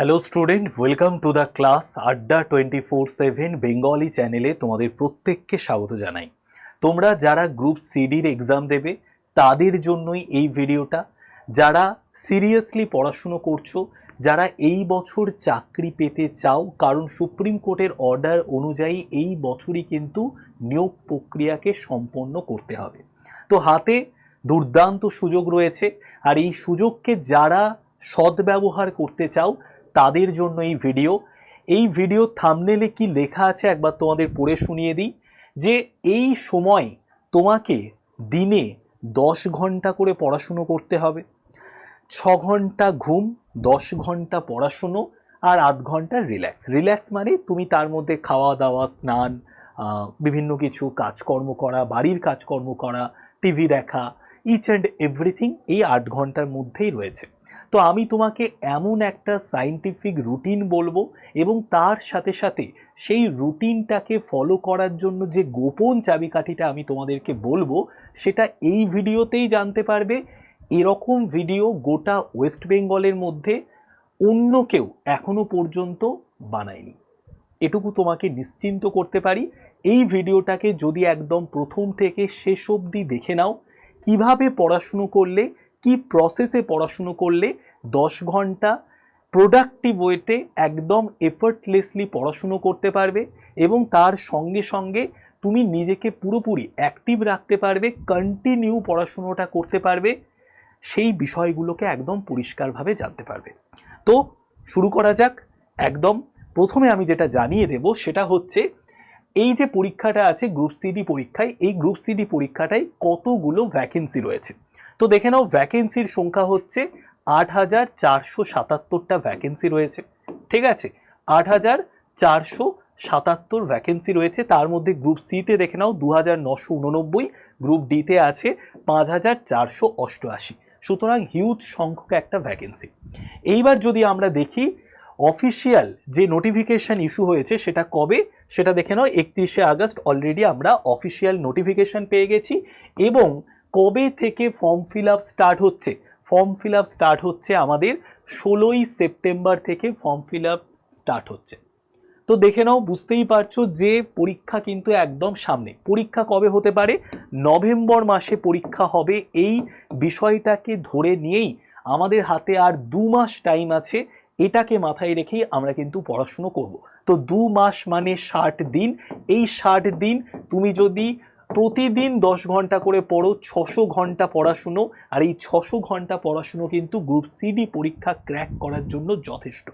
Hello student welcome to the class Adda twenty four seven Bengali চ্যানেলে তোমাদের প্রত্যেককে স্বাগত জানাই। তোমরা যারা গ্রুপ সিডির এক্সাম দেবে, তাদের জন্যই এই ভিডিওটা। যারা সিরিয়াসলি পড়াশুনো করছ, যারা এই বছর চাকরি পেতে চাও, কারণ সুপ্রিম কোর্টের অর্ডার অনুযায়ী এই বছরই কিন্তু নিয়োগ প্রক্রিয়াকে সম্পন্ন করতে হবে। তো হাতে দুর্দান্ত সুযোগ রয়েছে, আর এই সুযোগকে যারা সদ্ব্যবহার করতে চাও তাদের জন্য এই ভিডিও এই ভিডিও থামনেলে কি লেখা আছে একবার তোমাদের পড়ে শুনিয়ে দিই, যে এই সময় তোমাকে দিনে দশ ঘণ্টা করে পড়াশুনো করতে হবে, ছ ঘণ্টা ঘুম, দশ ঘণ্টা পড়াশুনো আর আধ ঘণ্টা রিল্যাক্স রিল্যাক্স মানে তুমি তার মধ্যে খাওয়া দাওয়া, স্নান বিভিন্ন কিছু কাজকর্ম করা, বাড়ির কাজকর্ম করা টিভি দেখা ইচ অ্যান্ড এভরিথিং এই আট ঘণ্টার মধ্যেই রয়েছে। তো আমি তোমাকে এমন একটা সাইন্টিফিক রুটিন বলব এবং তার সাথে সাথে সেই রুটিনটাকে ফলো করার জন্য যে গোপন চাবিকাঠিটা আমি তোমাদেরকে বলব, সেটা এই ভিডিওতেই জানতে পারবে। এরকম ভিডিও গোটা ওয়েস্ট বেঙ্গলের মধ্যে অন্য কেউ এখনও পর্যন্ত বানায়নি। এটুকু তোমাকে নিশ্চিন্ত করতে পারি। এই ভিডিওটাকে যদি একদম প্রথম থেকে শেষ অবধি দেখে নাও, কীভাবে পড়াশুনো করলে কি প্রসেসে পড়াশুনো করলে দশ ঘণ্টা প্রোডাক্টিভ ওয়েতে একদম এফর্টলেসলি পড়াশুনো করতে পারবে এবং তার সঙ্গে সঙ্গে তুমি নিজেকে পুরোপুরি অ্যাক্টিভ রাখতে পারবে কন্টিনিউ পড়াশুনোটা করতে পারবে, সেই বিষয়গুলোকে একদম পরিষ্কারভাবে জানতে পারবে। তো শুরু করা যাক। একদম প্রথমে আমি যেটা জানিয়ে দেব সেটা হচ্ছে এই যে পরীক্ষাটা আছে গ্রুপ সিডি পরীক্ষায়, এই গ্রুপ সিডি পরীক্ষাটায় কতগুলো ভ্যাকেন্সি রয়েছে? তো দেখে নাও ভ্যাকেন্সির সংখ্যা হচ্ছে আট হাজার চারশো সাতাত্তরটা ভ্যাকেন্সি রয়েছে। ঠিক আছে? আট হাজার চারশো সাতাত্তর ভ্যাকেন্সি রয়েছে। তার মধ্যে গ্রুপ সিতে দেখে নাও দু হাজার নশো উননব্বই গ্রুপ ডিতে আছে পাঁচ হাজার চারশো অষ্টআশি। সুতরাং হিউজ সংখ্যক একটা ভ্যাকেন্সি এইবার যদি আমরা দেখি অফিসিয়াল যে নোটিফিকেশন ইস্যু হয়েছে, সেটা কবে? সেটা দেখে নাও, একত্রিশে আগস্ট অলরেডি আমরা অফিসিয়াল নোটিফিকেশন পেয়ে গেছি এবং কবে থেকে ফর্ম ফিল আপ স্টার্ট হচ্ছে? ফর্ম ফিল আপ স্টার্ট হচ্ছে আমাদের ষোলোই সেপ্টেম্বর থেকে ফর্ম ফিল আপ স্টার্ট হচ্ছে। তো দেখে নাও, বুঝতেই পারছ যে পরীক্ষা কিন্তু একদম সামনে। পরীক্ষা কবে হতে পারে? নভেম্বর মাসে পরীক্ষা হবে। এই বিষয়টাকে ধরে নিয়েই আমাদের হাতে আর দু মাস টাইম আছে। এটাকে মাথায় রেখেই আমরা কিন্তু পড়াশুনো করব। তো দু মাস মানে ষাট দিন। এই ষাট দিন তুমি যদি প্রতিদিন দশ ঘণ্টা করে পড়ো, ছশো ঘণ্টা পড়াশুনো, আর এই ছশো ঘণ্টা পড়াশুনো কিন্তু গ্রুপ সিডি পরীক্ষা ক্র্যাক করার জন্য যথেষ্ট।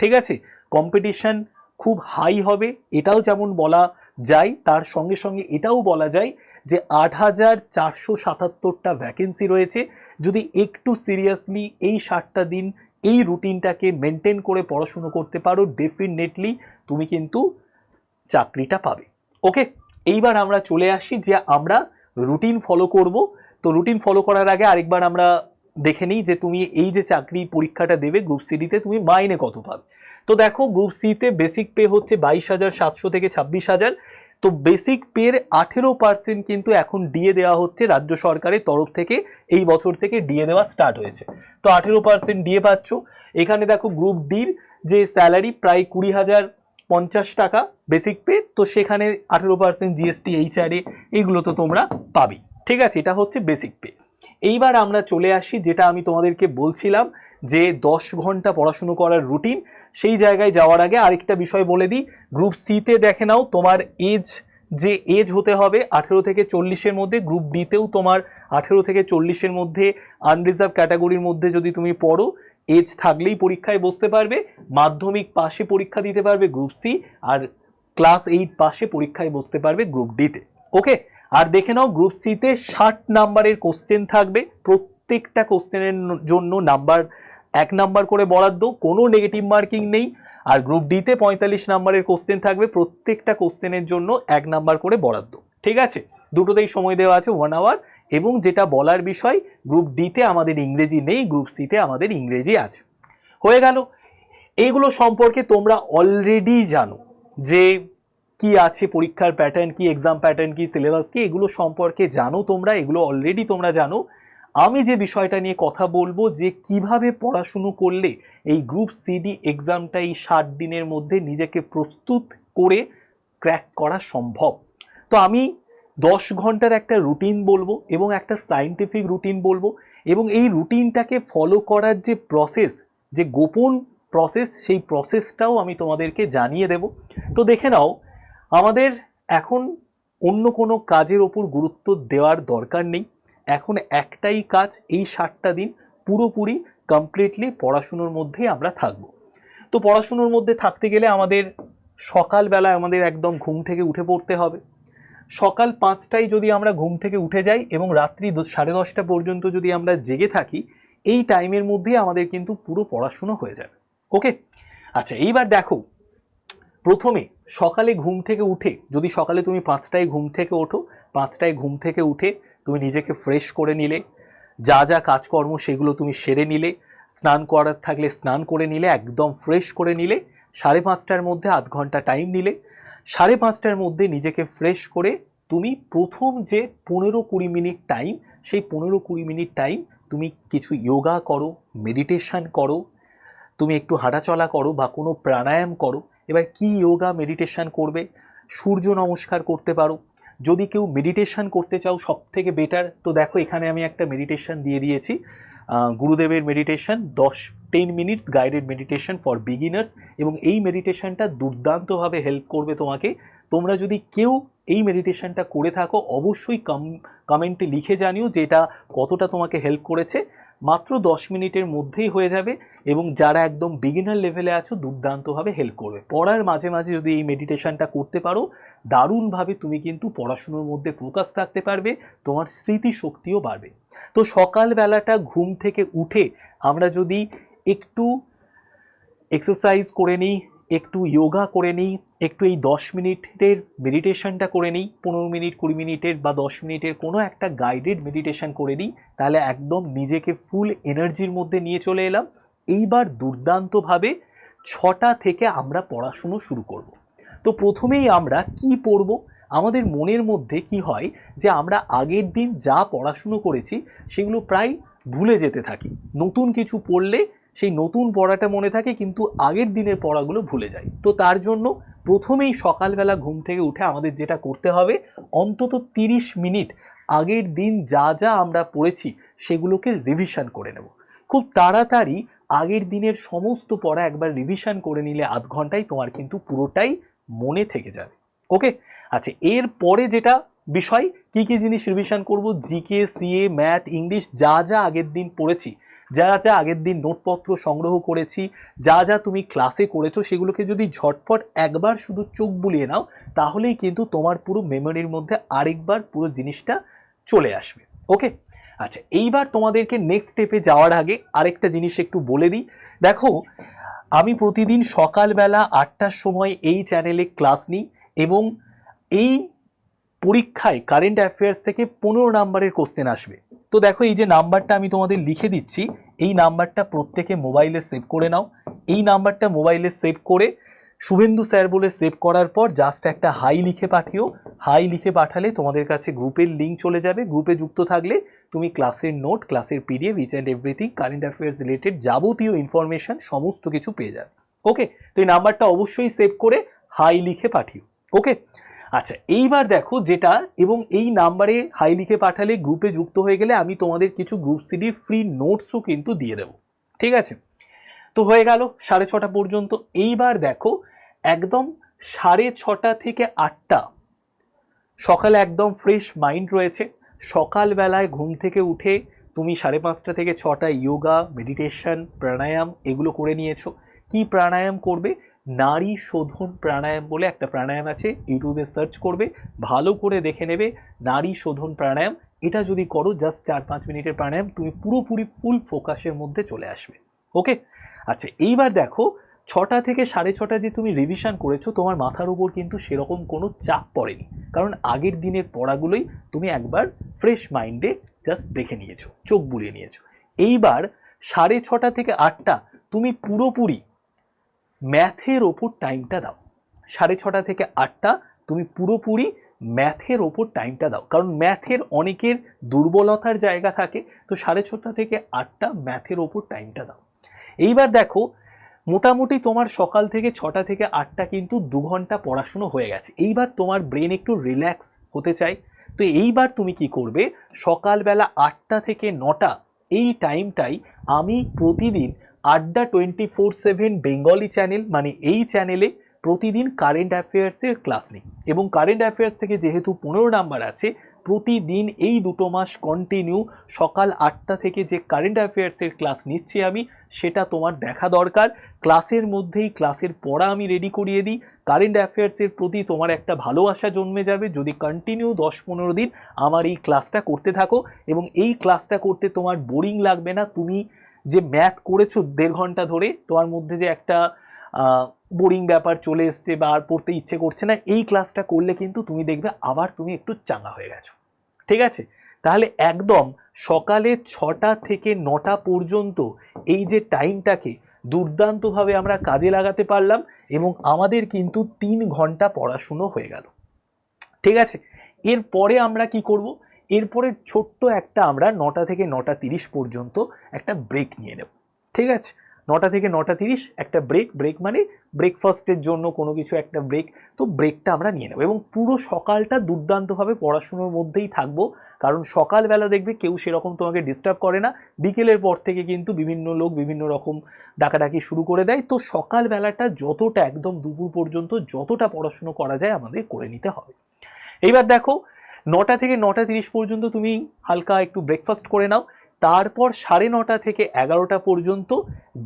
ঠিক আছে? কম্পিটিশন খুব হাই হবে, এটাও যেমন বলা যায়, তার সঙ্গে সঙ্গে এটাও বলা যায় যে আট হাজার চারশো সাতাত্তরটা ভ্যাকেন্সি রয়েছে। যদি একটু সিরিয়াসলি এই ষাটটা দিন এই রুটিনটাকে মেনটেন করে পড়াশুনো করতে পারো ডেফিনেটলি তুমি কিন্তু চাকরিটা পাবে। ওকে এইবার আমরা চলে আসি যে আমরা রুটিন ফলো করব। তো রুটিন ফলো করার আগে আরেকবার আমরা দেখে নিই যে তুমি এই যে চাকরি পরীক্ষাটা দেবে গ্রুপ সিডিতে তুমি মাইনে কত পাবে। তো দেখো গ্রুপ সিতে বেসিক পে হচ্ছে বাইশ হাজার সাতশো থেকে ছাব্বিশ হাজার। তো বেসিক পের আঠেরো পার্সেন্ট কিন্তু এখন ডিএ দেওয়া হচ্ছে রাজ্য সরকারের তরফ থেকে। এই বছর থেকে ডিএ দেওয়া স্টার্ট হয়েছে। তো আঠেরো পার্সেন্ট ডিএ পাচ্ছ। এখানে দেখো গ্রুপ ডির যে স্যালারি প্রায় কুড়ি হাজার পঞ্চাশ টাকা বেসিক পে তো সেখানে আঠেরো পার্সেন্ট জিএসটি এইচআরএ এইগুলো তো তোমরা পাবি। ঠিক আছে, এটা হচ্ছে বেসিক পে এইবার আমরা চলে আসি, যেটা আমি তোমাদেরকে বলছিলাম যে দশ ঘণ্টা পড়াশুনো করার রুটিন সেই জায়গায় যাওয়ার আগে আরেকটা বিষয় বলে দিই। গ্রুপ সিতে দেখে নাও, তোমার এজ যে এজ হতে হবে আঠেরো থেকে চল্লিশের মধ্যে গ্রুপ ডিতেও তোমার আঠেরো থেকে চল্লিশের মধ্যে আনরিজার্ভ ক্যাটাগরির মধ্যে যদি তুমি পড়ো এজ থাকলেই পরীক্ষায় বসতে পারবে, মাধ্যমিক পাশে পরীক্ষা দিতে পারবে গ্রুপ সি আর ক্লাস এইট পাশে পরীক্ষায় বসতে পারবে গ্রুপ ডিতে ওকে আর দেখে নাও গ্রুপ সিতে ষাট নাম্বারের কোশ্চেন থাকবে। প্রত্যেকটা কোশ্চেনের জন্য নাম্বার এক নাম্বার করে বরাদ্দ, কোনো নেগেটিভ মার্কিং নেই। আর গ্রুপ ডিতে পঁয়তাল্লিশ নাম্বারের কোশ্চেন থাকবে। প্রত্যেকটা কোশ্চেনের জন্য এক নাম্বার করে বরাদ্দ। ঠিক আছে? দুটোতেই সময় দেওয়া আছে ওয়ান আওয়ার এবং যেটা বলার বিষয় গ্রুপ ডিতে আমাদের ইংরেজি নেই গ্রুপ সিতে আমাদের ইংরেজি আছে। হয়ে গেল। এইগুলো সম্পর্কে তোমরা অলরেডি জানো যে কি আছে, পরীক্ষার প্যাটার্ন কি এক্সাম প্যাটার্ন কি সিলেবাস কি, এগুলো সম্পর্কে জানো তোমরা, এগুলো অলরেডি তোমরা জানো। আমি যে বিষয়টা নিয়ে কথা বলব যে কীভাবে পড়াশুনো করলে এই গ্রুপ সিডি এক্সামটা এই ষাট দিনের মধ্যে নিজেকে প্রস্তুত করে ক্র্যাক করা সম্ভব। তো আমি দশ ঘণ্টার একটা রুটিন বলব এবং একটা সাইন্টিফিক রুটিন বলব এবং এই রুটিনটাকে ফলো করার যে প্রসেস যে গোপন প্রসেস সেই প্রসেসটাও আমি তোমাদেরকে জানিয়ে দেব। তো দেখে নাও, আমাদের এখন অন্য কোনো কাজের ওপর গুরুত্ব দেওয়ার দরকার নেই। এখন একটাই কাজ, এই ষাটটা দিন পুরোপুরি কমপ্লিটলি পড়াশুনোর মধ্যেই আমরা থাকব। তো পড়াশুনোর মধ্যে থাকতে গেলে আমাদের সকালবেলায় আমাদের একদম ঘুম থেকে উঠে পড়তে হবে। সকাল পাঁচটায় যদি আমরা ঘুম থেকে উঠে যাই এবং রাত্রি সাড়ে দশটা পর্যন্ত যদি আমরা জেগে থাকি, এই টাইমের মধ্যেই আমাদের কিন্তু পুরো পড়াশুনো হয়ে যাবে। ওকে? আচ্ছা এইবার দেখো। প্রথমে সকালে ঘুম থেকে উঠে, যদি সকালে তুমি পাঁচটায় ঘুম থেকে ওঠো, পাঁচটায় ঘুম থেকে উঠে তুমি নিজেকে ফ্রেশ করে নিলে, যা যা কাজকর্ম সেগুলো তুমি সেরে নিলে, স্নান করার থাকলে স্নান করে নিলে, একদম ফ্রেশ করে নিলে, সাড়ে পাঁচটার মধ্যে আধ ঘণ্টা টাইম নিলে সাড়ে পাঁচটার মধ্যে নিজেকে ফ্রেশ করে তুমি প্রথম যে পনেরো কুড়ি মিনিট টাইম সেই পনেরো কুড়ি মিনিট টাইম তুমি কিছু যোগা করো মেডিটেশান করো, তুমি একটু হাঁটাচলা করো বা কোনো প্রাণায়াম করো, এবার কি যোগা মেডিটেশন করবে, সূর্য নমস্কার করতে পারো। যদি কেউ মেডিটেশন করতে চাও সব থেকে বেটার তো দেখো এখানে আমি একটা মেডিটেশন দিয়ে দিয়েছি গুরুদেবের মেডিটেশন দশ ten minutes guided meditation for beginners এবং এই মেডিটেশনটা দুর্দান্তভাবে হেল্প করবে তোমাকে। তোমরা যদি কেউ এই মেডিটেশনটা করে থাকো, অবশ্যই কম কমেন্টে লিখে জানিও যে এটা কতটা তোমাকে হেল্প করেছে। মাত্র দশ মিনিটের মধ্যেই হয়ে যাবে এবং যারা একদম বিগিনার লেভেলে আছো, দুর্দান্তভাবে হেল্প করবে। পড়ার মাঝে মাঝে যদি এই মেডিটেশনটা করতে পারো, দারুণভাবে তুমি কিন্তু পড়াশুনোর মধ্যে ফোকাস থাকতে পারবে, তোমার স্মৃতিশক্তিও বাড়বে। তো সকালবেলাটা ঘুম থেকে উঠে আমরা যদি একটু এক্সারসাইজ করে নিই, একটু যোগা করে নিই, একটু এই দশ মিনিটের মেডিটেশনটা করে নিই, পনেরো মিনিট, কুড়ি মিনিটের বা দশ মিনিটের কোনো একটা গাইডেড মেডিটেশন করে নিই, তাহলে একদম নিজেকে ফুল এনার্জির মধ্যে নিয়ে চলে এলাম। এইবার দুর্দান্তভাবে ছটা থেকে আমরা পড়াশুনো শুরু করব। তো প্রথমেই আমরা কি পড়ব? আমাদের মনের মধ্যে কি হয় যে আমরা আগের দিন যা পড়াশুনো করেছি, সেগুলো প্রায় ভুলে যেতে থাকি। নতুন কিছু পড়লে সেই নতুন পড়াটা মনে থাকে, কিন্তু আগের দিনের পড়াগুলো ভুলে যায়। তো তার জন্য প্রথমেই সকালবেলা ঘুম থেকে উঠে আমাদের যেটা করতে হবে, অন্তত তিরিশ মিনিট আগের দিন যা যা আমরা পড়েছি সেগুলোকে রিভিশন করে নেব। খুব তাড়াতাড়ি আগের দিনের সমস্ত পড়া একবার রিভিশন করে নিলে আধ ঘন্টায় তোমার কিন্তু পুরোটাই মনে থেকে যাবে। ওকে? আচ্ছা এর পরে যেটা বিষয়, কি কি জিনিস রিভিশন করব? জিকে সিএ ম্যাথ ইংলিশ যা যা আগের দিন পড়েছি যা যা আগের দিন নোটপত্র সংগ্রহ করেছি, যা যা তুমি ক্লাসে করেছ, সেগুলোকে যদি ঝটপট একবার শুধু চোখ বুলিয়ে নাও, তাহলেই কিন্তু তোমার পুরো মেমোরির মধ্যে আরেকবার পুরো জিনিসটা চলে আসবে। ওকে আচ্ছা এইবার তোমাদেরকে নেক্সট স্টেপে যাওয়ার আগে আরেকটা জিনিস একটু বলে দিই। দেখো, আমি প্রতিদিন সকালবেলা আটটার সময় এই চ্যানেলে ক্লাস নিই এবং এই পরীক্ষায় কারেন্ট অ্যাফেয়ার্স থেকে পনেরো নাম্বারের কোশ্চেন আসবে। তো দেখো, এই যে নাম্বারটা আমি তোমাদের লিখে দিচ্ছি, এই নাম্বারটা প্রত্যেকে মোবাইলে সেভ করে নাও। এই নাম্বারটা মোবাইলে সেভ করে শুভেন্দু স্যার বলে সেভ করার পর জাস্ট একটা হাই লিখে পাঠিও। হাই লিখে পাঠালে তোমাদের কাছে গ্রুপের লিঙ্ক চলে যাবে। গ্রুপে যুক্ত থাকলে তুমি ক্লাসের নোট ক্লাসের PDF each and everything current affairs related যাবতীয় ইনফরমেশন সমস্ত কিছু পেয়ে যাবে। ওকে তো এই নাম্বারটা অবশ্যই সেভ করে হাই লিখে পাঠিও। ওকে আচ্ছা এইবার দেখো যেটা এবং এই নাম্বারে হাই লিখে পাঠালে গ্রুপে যুক্ত হয়ে গেলে আমি তোমাদের কিছু গ্রুপ সিডির ফ্রি নোটসও কিন্তু দিয়ে দেবো। ঠিক আছে? তো হয়ে গেল সাড়ে ছটা পর্যন্ত। এইবার দেখো একদম সাড়ে ছটা থেকে আটটা সকালে একদম ফ্রেশ মাইন্ড রয়েছে। সকালবেলায় ঘুম থেকে উঠে তুমি সাড়ে পাঁচটা থেকে ছটা ইয়োগা মেডিটেশন প্রাণায়াম এগুলো করে নিয়েছো। কি প্রাণায়াম করবে? নারী শোধন প্রাণায়াম বলে একটা প্রাণায়াম আছে, ইউটিউবে সার্চ করবে, ভালো করে দেখে নেবে, নারী শোধন প্রাণায়াম, এটা যদি করো জাস্ট চার পাঁচ মিনিটের প্রাণায়াম, তুমি পুরোপুরি ফুল ফোকাসের মধ্যে চলে আসবে। ওকে আচ্ছা এইবার দেখো, ছটা থেকে সাড়ে ছটা যে তুমি রিভিশন করেছ, তোমার মাথার উপর কিন্তু সেরকম কোনো চাপ পড়েনি। কারণ আগের দিনের পড়াগুলোই তুমি একবার ফ্রেশ মাইন্ডে জাস্ট দেখে নিয়েছো, চোখ বুলিয়ে নিয়েছো। এইবার সাড়ে ছটা থেকে আটটা, তুমি পুরোপুরি ম্যাথের ওপর টাইমটা দাও। সাড়ে ছটা থেকে আটটা, তুমি পুরোপুরি ম্যাথের ওপর টাইমটা দাও। কারণ ম্যাথের অনেকের দুর্বলতার জায়গা থাকে, তো সাড়ে ছটা থেকে আটটা ম্যাথের ওপর টাইমটা দাও। এইবার দেখো, মোটামুটি তোমার সকাল থেকে ছটা থেকে আটটা কিন্তু দু ঘণ্টা পড়াশুনো হয়ে গেছে। এইবার তোমার ব্রেন একটু রিল্যাক্স হতে চাই তো এইবার তুমি কি করবে, সকালবেলা আটটা থেকে নটা, এই টাইমটাই আমি প্রতিদিন Adda twenty four seven Bengali channel মানে এই চ্যানেলে প্রতিদিন কারেন্ট অ্যাফেয়ার্সের ক্লাস নিই। এবং কারেন্ট অ্যাফেয়ার্স থেকে যেহেতু পনেরো নাম্বার আছে, প্রতিদিন এই দুটো মাস কন্টিনিউ সকাল আটটা থেকে যে কারেন্ট অ্যাফেয়ার্সের ক্লাস নিচ্ছি আমি, সেটা তোমার দেখা দরকার। ক্লাসের মধ্যেই ক্লাসের পড়া আমি রেডি করিয়ে দিই। কারেন্ট অ্যাফেয়ার্সের প্রতি তোমার একটা ভালোবাসা জন্মে যাবে। যদি কন্টিনিউ দশ পনেরো দিন আমার এই ক্লাসটা করতে থাকো, এবং এই ক্লাসটা করতে তোমার বোরিং লাগবে না। তুমি যে ম্যাথ করেছ দেড় ঘণ্টা ধরে, তোমার মধ্যে যে একটা বোরিং ব্যাপার চলে এসছে বা আর পড়তে ইচ্ছে করছে না, এই ক্লাসটা করলে কিন্তু তুমি দেখবে আবার তুমি একটু চাঙ্গা হয়ে গেছো। ঠিক আছে? তাহলে একদম সকালে ছটা থেকে নটা পর্যন্ত এই যে টাইমটাকে দুর্দান্তভাবে আমরা কাজে লাগাতে পারলাম এবং আমাদের কিন্তু তিন ঘণ্টা পড়াশুনো হয়ে গেল। ঠিক আছে? এরপরে আমরা কি করব? এরপরে ছোট্ট একটা আমরা নটা থেকে নটা তিরিশ পর্যন্ত একটা ব্রেক নিয়ে নেব। ঠিক আছে? নটা থেকে নটা তিরিশ একটা ব্রেক ব্রেক মানে ব্রেকফাস্টের জন্য কোনো কিছু একটা ব্রেক তো ব্রেকটা আমরা নিয়ে নেব এবং পুরো সকালটা দুর্দান্তভাবে পড়াশুনোর মধ্যেই থাকব, কারণ সকালবেলা দেখবে কেউ সেরকম তোমাকে ডিস্টার্ব করে না। বিকেলের পর থেকে কিন্তু বিভিন্ন লোক বিভিন্ন রকম ডাকাডাকি শুরু করে দেয়, তো সকালবেলাটা যতটা একদম দুপুর পর্যন্ত যতটা পড়াশুনো করা যায় আমাদের করে নিতে হবে। এইবার দেখো নটা থেকে নটা তিরিশ পর্যন্ত তুমি হালকা একটু ব্রেকফাস্ট করে নাও। তারপর সাড়ে নটা থেকে এগারোটা পর্যন্ত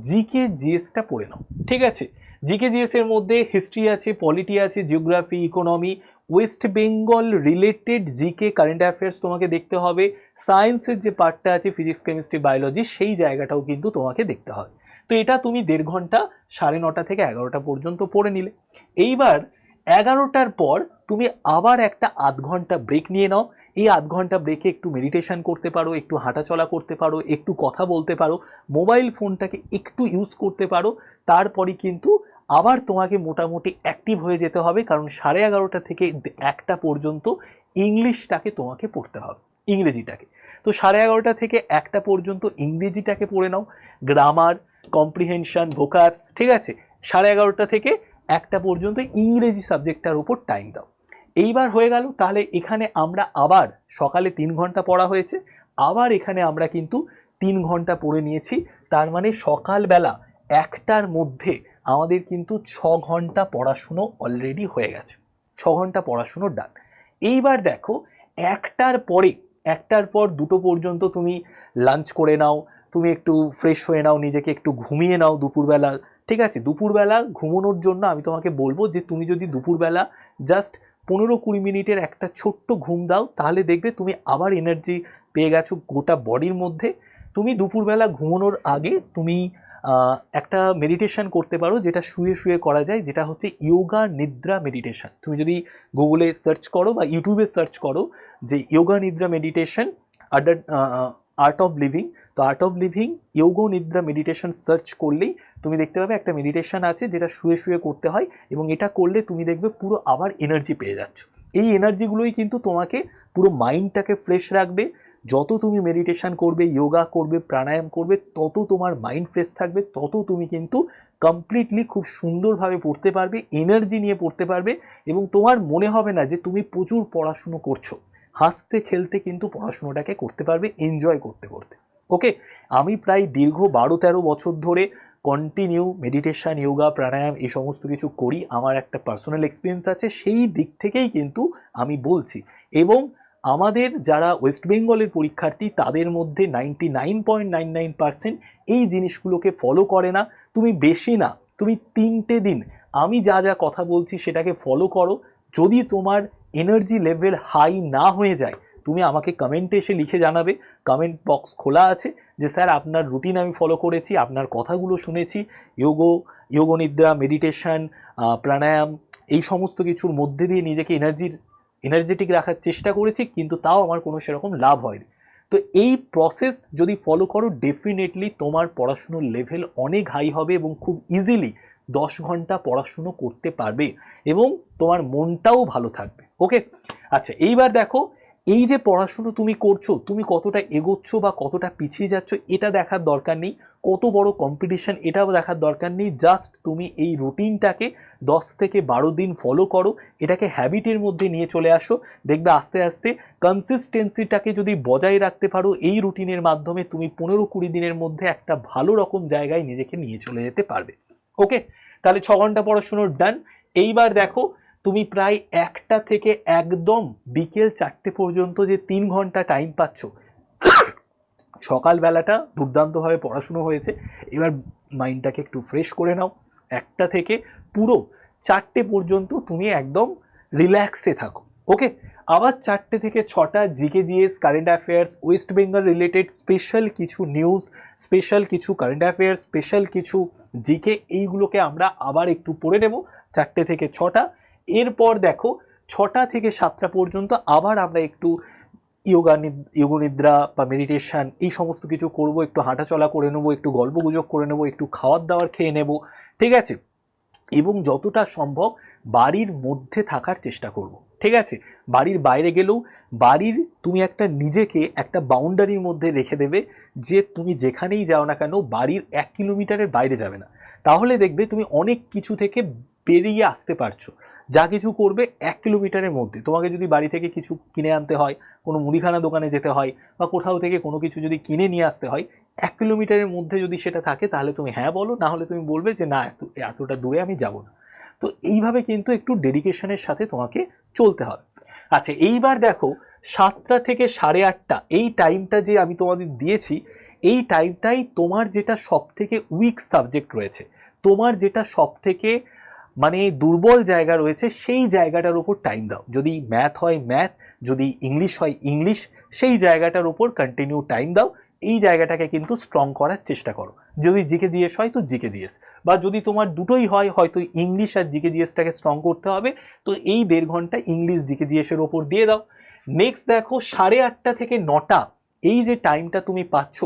জিকে জিএসটা পড়ে নাও। ঠিক আছে? জিকে জিএস এর মধ্যে হিস্ট্রি আছে পলিটি আছে geography economy West Bengal related GK current affairs তোমাকে দেখতে হবে। সায়েন্সের যে পার্টটা আছে ফিজিক্স কেমিস্ট্রি বায়োলজি সেই জায়গাটাও কিন্তু তোমাকে দেখতে হবে তো এটা তুমি দেড় ঘণ্টা সাড়ে নটা থেকে এগারোটা পর্যন্ত পড়ে নিলে। এইবার এগারোটার পর তুমি আবার একটা আধ ঘণ্টা ব্রেক নিয়ে নাও। এই আধ ঘণ্টা ব্রেকে একটু মেডিটেশন করতে পারো, একটু হাঁটাচলা করতে পারো, একটু কথা বলতে পারো মোবাইল ফোনটাকে একটু ইউজ করতে পারো। তারপরে কিন্তু আবার তোমাকে মোটামুটি অ্যাক্টিভ হয়ে যেতে হবে, কারণ সাড়ে এগারোটা থেকে একটা পর্যন্ত ইংলিশটাকে তোমাকে পড়তে হবে, ইংরেজিটাকে। তো সাড়ে এগারোটা থেকে একটা পর্যন্ত ইংরেজিটাকে পড়ে নাও। গ্রামার কম্প্রিহেনশন ভোকাবস ঠিক আছে? সাড়ে এগারোটা থেকে একটা পর্যন্ত ইংরেজি সাবজেক্টটার উপর টাইম দাও। এইবার হয়ে গেল, তাহলে এখানে আমরা আবার সকালে তিন ঘণ্টা পড়া হয়েছে, আবার এখানে আমরা কিন্তু তিন ঘণ্টা পড়ে নিয়েছি, তার মানে সকালবেলা একটার মধ্যে আমাদের কিন্তু ছ ঘণ্টা পড়াশুনো অলরেডি হয়ে গেছে। ছ ঘণ্টা পড়াশুনো ডান এইবার দেখো, একটার পরে, একটার পর দুটো পর্যন্ত তুমি লাঞ্চ করে নাও, তুমি একটু ফ্রেশ হয়ে নাও, নিজেকে একটু ঘুমিয়ে নাও দুপুরবেলা। ঠিক আছে, দুপুরবেলা ঘুমানোর জন্য আমি তোমাকে বলব যে তুমি যদি দুপুরবেলা জাস্ট পনেরো কুড়ি মিনিটের একটা ছোট্ট ঘুম দাও, তাহলে দেখবে তুমি আবার এনার্জি পেয়ে গেছো গোটা বডির মধ্যে। তুমি দুপুরবেলা ঘুমানোর আগে তুমি একটা মেডিটেশন করতে পারো যেটা শুয়ে শুয়ে করা যায়, যেটা হচ্ছে ইয়োগা নিদ্রা মেডিটেশন তুমি যদি গুগলে সার্চ করো বা ইউটিউবে সার্চ করো যে ইয়োগা নিদ্রা মেডিটেশন আডার আর্ট অফ লিভিং তো Art of Living yoga nidra meditation search করলেই তুমি দেখতে পাবে একটা মেডিটেশন আছে যেটা শুয়ে শুয়ে করতে হয় এবং এটা করলে তুমি দেখবে পুরো আবার এনার্জি পেয়ে যাচ্ছ। এই এনার্জিগুলোই কিন্তু তোমাকে পুরো মাইন্ডটাকে ফ্রেশ রাখবে। যত তুমি মেডিটেশন করবে যোগা করবে, প্রাণায়াম করবে, তত তোমার মাইন্ড ফ্রেশ থাকবে, তত তুমি কিন্তু কমপ্লিটলি খুব সুন্দরভাবে পড়তে পারবে এনার্জি নিয়ে পড়তে পারবে এবং তোমার মনে হবে না যে তুমি প্রচুর পড়াশুনো করছ। হাসতে, খেলতে কিন্তু পড়াশুনোটাকে করতে পারবে এনজয় করতে করতে। ওকে আমি প্রায় দীর্ঘ বারো তেরো বছর ধরে কন্টিনিউ মেডিটেশন ইয়োগা প্রাণায়াম এই সমস্ত কিছু করি, আমার একটা পার্সোনাল এক্সপিরিয়েন্স আছে, সেই দিক থেকেই কিন্তু আমি বলছি। এবং আমাদের যারা ওয়েস্ট বেঙ্গলের পরীক্ষার্থী, তাদের মধ্যে ninety nine point nine nine percent এই জিনিসগুলোকে ফলো করে না। তুমি বেশি না, তুমি তিনটে দিন, আমি যা যা কথা বলছি সেটাকে ফলো করো। যদি তোমার এনার্জি লেভেল হাই না হয়ে যায় তুমি আমাকে কমেন্টে এসে লিখে জানাবে। কমেন্ট বক্স খোলা আছে যে, স্যার, আপনার রুটিন আমি ফলো করেছি, আপনার কথাগুলো শুনেছি যোগো যোগ নিদ্রা মেডিটেশন প্রাণায়াম এই সমস্ত কিছুর মধ্যে দিয়ে নিজেকে এনার্জির এনার্জেটিক রাখার চেষ্টা করেছি, কিন্তু তাও আমার কোনো সেরকম লাভ হয়নি। তো এই প্রসেস যদি ফলো করো ডেফিনেটলি তোমার পড়াশুনোর লেভেল অনেক হাই হবে এবং খুব ইজিলি দশ ঘণ্টা পড়াশুনো করতে পারবে এবং তোমার মনটাও ভালো থাকবে। ওকে আচ্ছা এইবার দেখো এই যে পড়াশুনো তুমি করছ, তুমি কতটা এগোচ্ছ বা কতটা পিছিয়ে যাচ্ছ, এটা দেখার দরকার নেই। কত বড় কম্পিটিশন এটাও দেখার দরকার নেই। জাস্ট তুমি এই রুটিনটাকে দশ থেকে বারো দিন ফলো করো, এটাকে হ্যাবিটের মধ্যে নিয়ে চলে আসো। দেখবে আস্তে আস্তে কনসিস্টেন্সিটাকে যদি বজায় রাখতে পারো, এই রুটিনের মাধ্যমে তুমি পনেরো কুড়ি দিনের মধ্যে একটা ভালো রকম জায়গায় নিজেকে নিয়ে চলে যেতে পারবে। ওকে তাহলে ছ ঘণ্টা পড়াশুনোর ডান এইবার দেখো তুমি প্রায় একটা থেকে একদম বিকেল চারটে পর্যন্ত যে তিন ঘণ্টা টাইম পাচ্ছ। সকালবেলাটা দুর্দান্তভাবে পড়াশুনো হয়েছে। এবার মাইন্ডটাকে একটু ফ্রেশ করে নাও। একটা থেকে পুরো চারটে পর্যন্ত তুমি একদম রিল্যাক্সে থাকো। ওকে আবার চারটে থেকে ছটা GK GS current affairs West Bengal related special কিছু নিউজ স্পেশাল কিছু কারেন্ট অ্যাফেয়ার্স স্পেশাল কিছু জিকে এইগুলোকে আমরা আবার একটু পড়ে নেব। চারটে থেকে ছটা এরপর দেখো ছটা থেকে সাতটা পর্যন্ত আবার আমরা একটু ইয়োগা যোগনিদ্রা বা মেডিটেশন এই সমস্ত কিছু করব, একটু হাঁটাচলা করে নেব, একটু গল্প গুজব করে নেব, একটু খাওয়ার দাওয়ার খেয়ে নেব, ঠিক আছে? এবং যতটা সম্ভব বাড়ির মধ্যে থাকার চেষ্টা করব, ঠিক আছে? বাড়ির বাইরে গেলেও বাড়ির তুমি একটা নিজেকে একটা বাউন্ডারির মধ্যে রেখে দেবে যে তুমি যেখানেই যাও না কেন বাড়ির এক কিলোমিটারের বাইরে যাবে না। তাহলে দেখবে তুমি অনেক কিছু থেকে বেরিয়ে আসতে পারছ। যা কিছু করবে এক কিলোমিটারের মধ্যে। তোমাকে যদি বাড়ি থেকে কিছু কিনে আনতে হয়, কোনো মুদিখানা দোকানে যেতে হয় বা কোথাও থেকে কোনো কিছু যদি কিনে নিয়ে আসতে হয়, এক কিলোমিটারের মধ্যে যদি সেটা থাকে, তাহলে তুমি হ্যাঁ বলো, না হলে তুমি বলবে যে না, এত, এতটা দূরে আমি যাব না। তো এইভাবে কিন্তু একটু ডেডিকেশনের সাথে তোমাকে চলতে হবে। আচ্ছা এইবার দেখো, সাতটা থেকে সাড়ে আটটা, এই টাইমটা যে আমি তোমাদের দিয়েছি, এই টাইমটাই তোমার যেটা সব থেকে উইক সাবজেক্ট রয়েছে। তোমার যেটা সব থেকে মানে দুর্বল জায়গা রয়েছে, সেই জায়গাটার উপর টাইম দাও। যদি ম্যাথ হয় ম্যাথ যদি ইংলিশ হয় ইংলিশ সেই জায়গাটার উপর কন্টিনিউ টাইম দাও। এই জায়গাটাকে কিন্তু স্ট্রং করার চেষ্টা করো। যদি জিকে জিএস হয় তো জিকে জিএস বা যদি তোমার দুটোই হয়, হয়তো ইংলিশ আর জিকে জিএসটাকে স্ট্রং করতে হবে। তো এই দেড় ঘণ্টা ইংলিশ জিকে জিএসের ওপর দিয়ে দাও। নেক্সট দেখো, সাড়ে আটটা থেকে নটা, এই যে টাইমটা তুমি পাচ্ছ,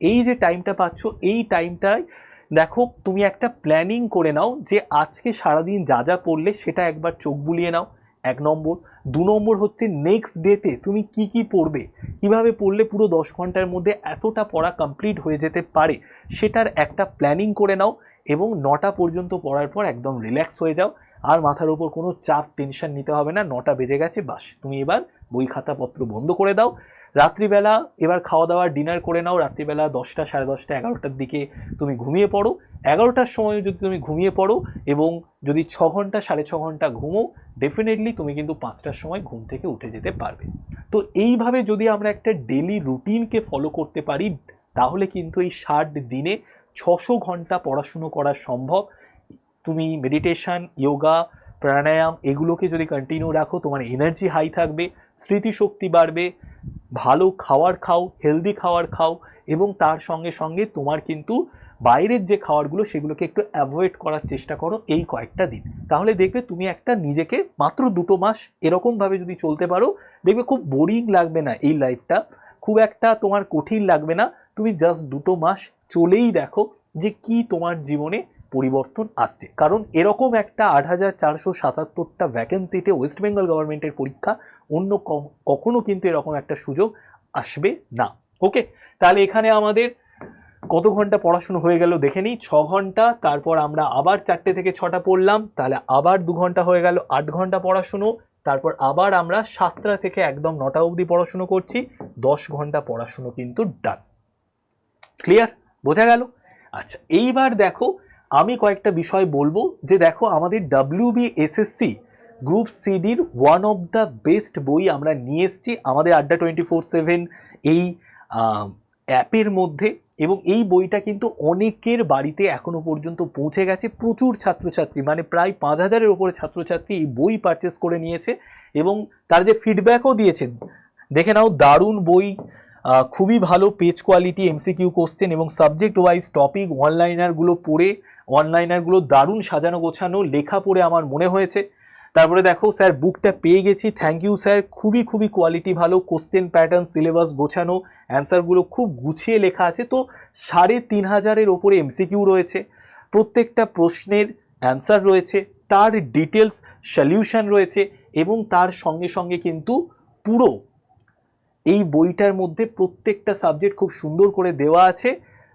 এই যে টাইমটা পাচ্ছ, এই টাইমটায় দেখো, তুমি একটা প্ল্যানিং করে নাও যে আজকে সারাদিন যা যা পড়লে সেটা একবার চোখ বুলিয়ে নাও, এক নম্বর। দু নম্বর হচ্ছে নেক্সট ডেতে তুমি কি কি পড়বে? কীভাবে পড়লে পুরো দশ ঘণ্টার মধ্যে এতটা পড়া কমপ্লিট হয়ে যেতে পারে? সেটার একটা প্ল্যানিং করে নাও এবং নটা পর্যন্ত পড়ার পর একদম রিল্যাক্স হয়ে যাও। আর মাথার উপর কোনো চাপ টেনশন নিতে হবে না, নটা বেজে গেছে, বাস। তুমি এবার বই খাতাপত্র বন্ধ করে দাও। রাত্রিবেলা এবার খাওয়া দাওয়া ডিনার করে নাও, রাত্রিবেলা দশটা, সাড়ে দশটা, এগারোটার দিকে তুমি ঘুমিয়ে পড়ো। এগারোটার সময় যদি তুমি ঘুমিয়ে পড়ো এবং যদি ছ ঘণ্টা, সাড়ে ছ ঘণ্টা ঘুমো ডেফিনেটলি তুমি কিন্তু পাঁচটার সময় ঘুম থেকে উঠে যেতে পারবে। তো এইভাবে যদি আমরা একটা ডেলি রুটিনকে ফলো করতে পারি, তাহলে কিন্তু এই ষাট দিনে ছশো ঘণ্টা পড়াশুনো করা সম্ভব। তুমি মেডিটেশন যোগা প্রাণায়াম, এগুলোকে যদি কন্টিনিউ রাখো, তোমার এনার্জি হাই থাকবে, স্মৃতিশক্তি বাড়বে ভালো খাওয়ার খাও হেলদি খাওয়ার খাও এবং তার সঙ্গে সঙ্গে তোমার কিন্তু বাইরের যে খাবারগুলো সেগুলোকে একটু অ্যাভয়েড করার চেষ্টা করো এই কয়েকটা দিন। তাহলে দেখবে তুমি একটা নিজেকে মাত্র দুটো মাস এরকমভাবে যদি চলতে পারো, দেখবে খুব বোরিং লাগবে না এই লাইফটা খুব একটা তোমার কঠিন লাগবে না। তুমি জাস্ট দুটো মাস চলেই দেখো যে কি তোমার জীবনে পরিবর্তন আসছে। কারণ এরকম একটা আট হাজার চারশো সাতাত্তরটা ভ্যাকেন্সিতে ওয়েস্ট বেঙ্গল গভর্নমেন্টের পরীক্ষা অন্য ক- কখনো কিন্তু এরকম একটা সুযোগ আসবে না। ওকে তাহলে এখানে আমাদের কত ঘণ্টা পড়াশুনো হয়ে গেল দেখে নিই। ছ ঘণ্টা, তারপর আমরা আবার চারটে থেকে ছটা পড়লাম, তাহলে আবার দু ঘণ্টা হয়ে গেল আট ঘণ্টা পড়াশুনো, তারপর আবার আমরা সাতটা থেকে একদম নটা অবধি পড়াশুনো করছি, দশ ঘণ্টা পড়াশুনো কিন্তু ডান ক্লিয়ার বোঝা গেল? আচ্ছা এইবার দেখো আমি কয়েকটা বিষয় বলব যে দেখো আমাদের ডাব্লিউবি এসএসসি গ্রুপ সিডির ওয়ান অফ দ্য বেস্ট বই আমরা নিয়ে এসেছি আমাদের আড্ডা টোয়েন্টি ফোর সেভেন এই অ্যাপের মধ্যে এবং এই বইটা কিন্তু অনেকের বাড়িতে এখনও পর্যন্ত পৌঁছে গেছে। প্রচুর ছাত্রছাত্রী মানে প্রায় পাঁচ হাজারের ওপরে ছাত্রছাত্রী এই বই পারচেস করে নিয়েছে এবং তার যে ফিডব্যাকও দিয়েছেন। দেখে নাও দারুণ বই খুবই ভালো পেজ কোয়ালিটি এমসিকিউ কোশ্চেন এবং সাবজেক্ট ওয়াইজ টপিক অনলাইনারগুলো পড়ে অনলাইনারগুলো দারুণ সাজানো গোছানো, লেখা পড়ে আমার মনে হয়েছে। তারপরে দেখো স্যার বুকটা পেয়ে গেছি। থ্যাংক ইউ স্যার খুবই খুবই কোয়ালিটি ভালো কোশ্চেন প্যাটার্ন সিলেবাস গোছানো অ্যান্সারগুলো খুব গুছিয়ে লেখা আছে। তো সাড়ে তিন হাজারের ওপরে এমসিকিউ রয়েছে। প্রত্যেকটা প্রশ্নের অ্যান্সার রয়েছে। তার ডিটেলস সলিউশন রয়েছে এবং তার সঙ্গে সঙ্গে কিন্তু পুরো এই বইটার মধ্যে প্রত্যেকটা সাবজেক্ট খুব সুন্দর করে দেওয়া আছে।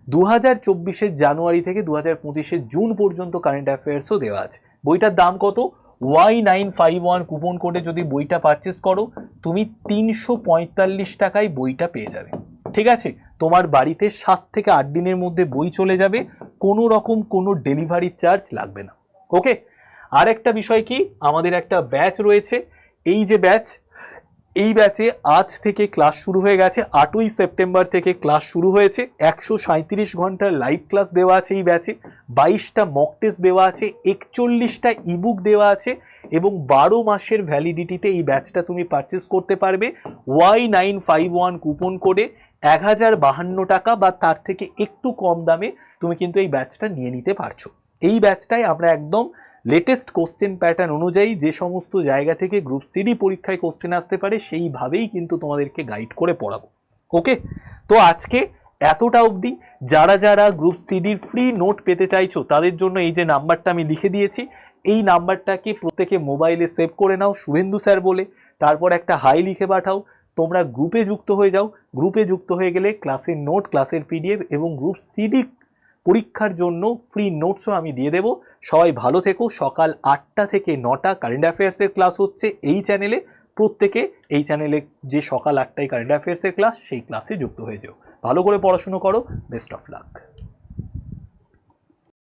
দু হাজার চব্বিশের জানুয়ারি থেকে দু হাজার পঁচিশের জুন পর্যন্ত কারেন্ট অ্যাফেয়ার্সও দেওয়া আছে। বইটার দাম কত? Y nine five one coupon কোডে যদি বইটা পারচেস করো, তুমি তিনশো পঁয়তাল্লিশ টাকায় বইটা পেয়ে যাবে। ঠিক আছে? তোমার বাড়িতে সাত থেকে আট দিনের মধ্যে বই চলে যাবে, কোনো রকম কোনো ডেলিভারি চার্জ লাগবে না। ওকে আর একটা বিষয় কি? আমাদের একটা ব্যাচ রয়েছে। এই যে ব্যাচ এই ব্যাচে আজ থেকে ক্লাস শুরু হয়ে গেছে। আটই সেপ্টেম্বর থেকে ক্লাস শুরু হয়েছে। একশো সাঁত্রিশ ঘণ্টার লাইভ ক্লাস দেওয়া আছে এই ব্যাচে বাইশটা মক টেস্ট দেওয়া আছে। একচল্লিশটা ইবুক দেওয়া আছে। এবং বারো মাসের ভ্যালিডিটিতে এই ব্যাচটা তুমি পারচেস করতে পারবে। Y nine five one coupon কোডে এক হাজার বাহান্ন টাকা বা তার থেকে একটু কম দামে তুমি কিন্তু এই ব্যাচটা নিয়ে নিতে পারছ। এই ব্যাচটায় আমরা একদম লেটেস্ট কোশ্চেন প্যাটার্ন অনুযায়ী যে সমস্ত জায়গা থেকে গ্রুপ সিডি পরীক্ষায় কোশ্চেন আসতে পারে, সেইভাবেই কিন্তু তোমাদেরকে গাইড করে পড়াবো। ওকে তো আজকে এতটা অবধি। যারা যারা গ্রুপ সিডির ফ্রি নোট পেতে চাইছো, তাদের জন্য এই যে নাম্বারটা আমি লিখে দিয়েছি, এই নাম্বারটাকে প্রত্যেকে মোবাইলে সেভ করে নাও, শুভেন্দু স্যার বলে। তারপর একটা হাই লিখে পাঠাও। তোমরা গ্রুপে যুক্ত হয়ে যাও। গ্রুপে যুক্ত হয়ে গেলে ক্লাসের নোট ক্লাসের পিডিএফ এবং গ্রুপ সিডি পরীক্ষার জন্য ফ্রি নোটসও আমি দিয়ে দেবো। সবাই ভালো থেকো। সকাল আটটা থেকে নটা কারেন্ট অ্যাফেয়ার্সের ক্লাস হচ্ছে এই চ্যানেলে প্রত্যেকে এই চ্যানেলে যে সকাল আটটায় কারেন্ট অ্যাফেয়ার্সের ক্লাস সেই ক্লাসে যুক্ত হয়ে যেও। ভালো করে পড়াশুনো করো। Best of luck